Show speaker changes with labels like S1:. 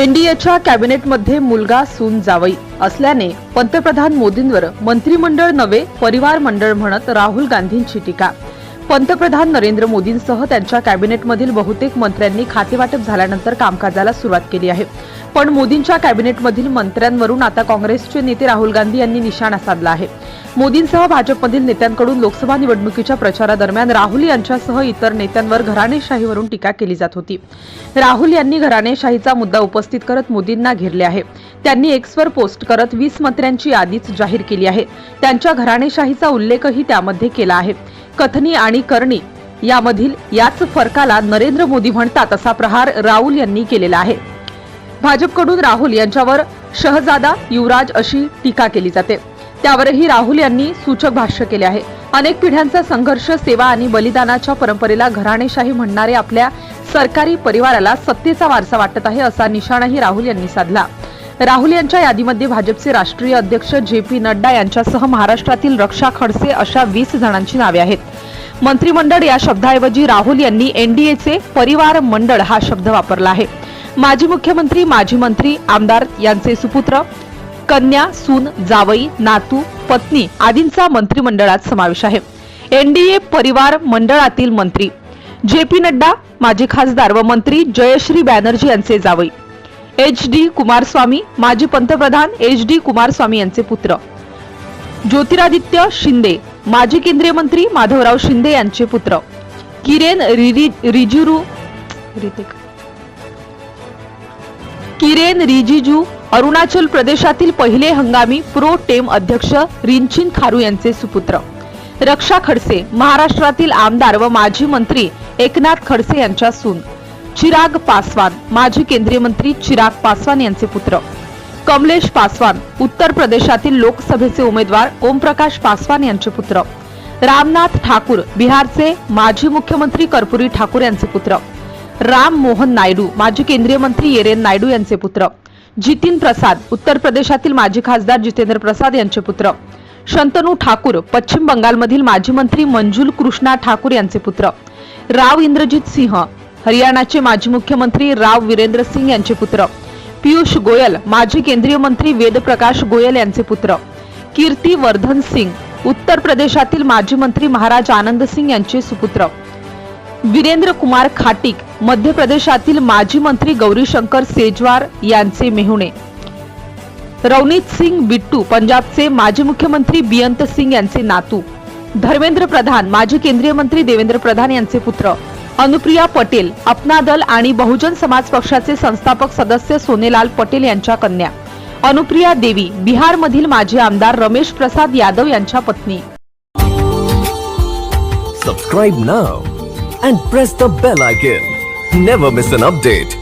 S1: एनडीएच्या कॅबिनेटमध्ये मुलगा सून जावई असल्याने पंतप्रधान मोदींवर मंत्रिमंडळ नवे परिवार मंडळ म्हणत राहुल गांधींची टीका. पंतप्रधान नरेंद्र मोदींसह त्यांच्या कॅबिनेटमधील बहुतेक मंत्र्यांनी खातेवाटप झाल्यानंतर कामकाजाला सुरुवात केली आहे. पण मोदींच्या कॅबिनेटमधील मंत्र्यांवरून आता काँग्रेसचे नेते राहुल गांधी यांनी निशाणा साधला आहे. मोदींसह भाजपमधील नेत्यांकडून लोकसभा निवडणुकीच्या प्रचारादरम्यान राहुल यांच्यासह इतर नेत्यांवर घराणेशाहीवरून टीका केली जात होती. राहुल यांनी घराणेशाहीचा मुद्दा उपस्थित करत मोदींना घेरले आहे. त्यांनी एक्सवर पोस्ट करत वीस मंत्र्यांची यादीच जाहीर केली आहे. त्यांच्या घराणेशाहीचा उल्लेखही त्यामध्ये केला आहे. कथनी आणि करणी यामधील याच फरकाला नरेंद्र मोदी म्हणतात असा प्रहार राहुल यांनी केलेला आहे. भाजपकडून राहुल यांच्यावर शहजादा युवराज अशी टीका केली जाते. त्यावरही राहुल यांनी सूचक भाष्य केले आहे. अनेक पिढ्यांचा संघर्ष सेवा आणि बलिदानाच्या परंपरेला घराणेशाही म्हणणारे आपल्या सरकारी परिवाराला सत्तेचा वारसा वाटत आहे असा निशाणाही राहुल यांनी साधला. राहुल यांच्या यादीमध्ये भाजपचे राष्ट्रीय अध्यक्ष जे पी नड्डा यांच्यासह महाराष्ट्रातील रक्षा खडसे अशा वीस जणांची नावे आहेत. मंत्रिमंडळ या शब्दाऐवजी राहुल यांनी एनडीएचे परिवार मंडळ हा शब्द वापरला आहे. माजी मुख्यमंत्री माजी मंत्री आमदार यांचे सुपुत्र कन्या सून जावई नातू पत्नी आदींचा मंत्रिमंडळात समावेश आहे. एनडीए परिवार मंडळातील मंत्री जे पी नड्डा माजी खासदार व मंत्री जयश्री बॅनर्जी यांचे जावई. एच डी कुमारस्वामी माजी पंतप्रधान एच डी कुमारस्वामी यांचे पुत्र. ज्योतिरादित्य शिंदे माजी केंद्रीय मंत्री माधवराव शिंदे यांचे पुत्र. किरेन रिरि- रिजिरू किरेन रिजिजू अरुणाचल प्रदेशातील पहिले हंगामी प्रो टेम अध्यक्ष रिंचिन खारू यांचे सुपुत्र. रक्षा खडसे महाराष्ट्रातील आमदार व माजी मंत्री एकनाथ खडसे यांच्या सून. चिराग पासवान माजी केंद्रीय मंत्री चिराग पासवान यांचे पुत्र. कमलेश पासवान उत्तर प्रदेशातील लोकसभेचे उमेदवार ओमप्रकाश पासवान यांचे पुत्र. रामनाथ ठाकूर बिहारचे माजी मुख्यमंत्री कर्पुरी ठाकूर यांचे पुत्र. राम मोहन नायडू माजी केंद्रीय मंत्री येरेन नायडू यांचे पुत्र. जितीन प्रसाद उत्तर प्रदेशातील माजी खासदार जितेंद्र प्रसाद यांचे पुत्र. शंतनू ठाकूर पश्चिम बंगालमधील माजी मंत्री मंजुल कृष्णा ठाकूर यांचे पुत्र. राव इंद्रजित सिंह हरियाणाचे माजी मुख्यमंत्री राव वीरेंद्र सिंग यांचे पुत्र. पियुष गोयल माजी केंद्रीय मंत्री वेदप्रकाश गोयल यांचे पुत्र. कीर्ती वर्धन सिंग उत्तर प्रदेशातील माजी मंत्री महाराज आनंद सिंग यांचे सुपुत्र. वीरेंद्र कुमार खाटिक मध्य प्रदेशातील माजी मंत्री गौरीशंकर सेजवार यांचे मेहुणे. रवनीत सिंग बिट्टू पंजाबचे माजी मुख्यमंत्री बियंत सिंग यांचे नातू. धर्मेंद्र प्रधान माजी केंद्रीय मंत्री देवेंद्र प्रधान यांचे पुत्र. अनुप्रिया पटेल अपना दल आणि बहुजन समाज पक्षाचे संस्थापक सदस्य सोनेलाल पटेल यांच्या कन्या. अनुप्रिया देवी बिहारमधील माजी आमदार रमेश प्रसाद यादव यांच्या पत्नी.
S2: Subscribe now and press the bell icon never miss an update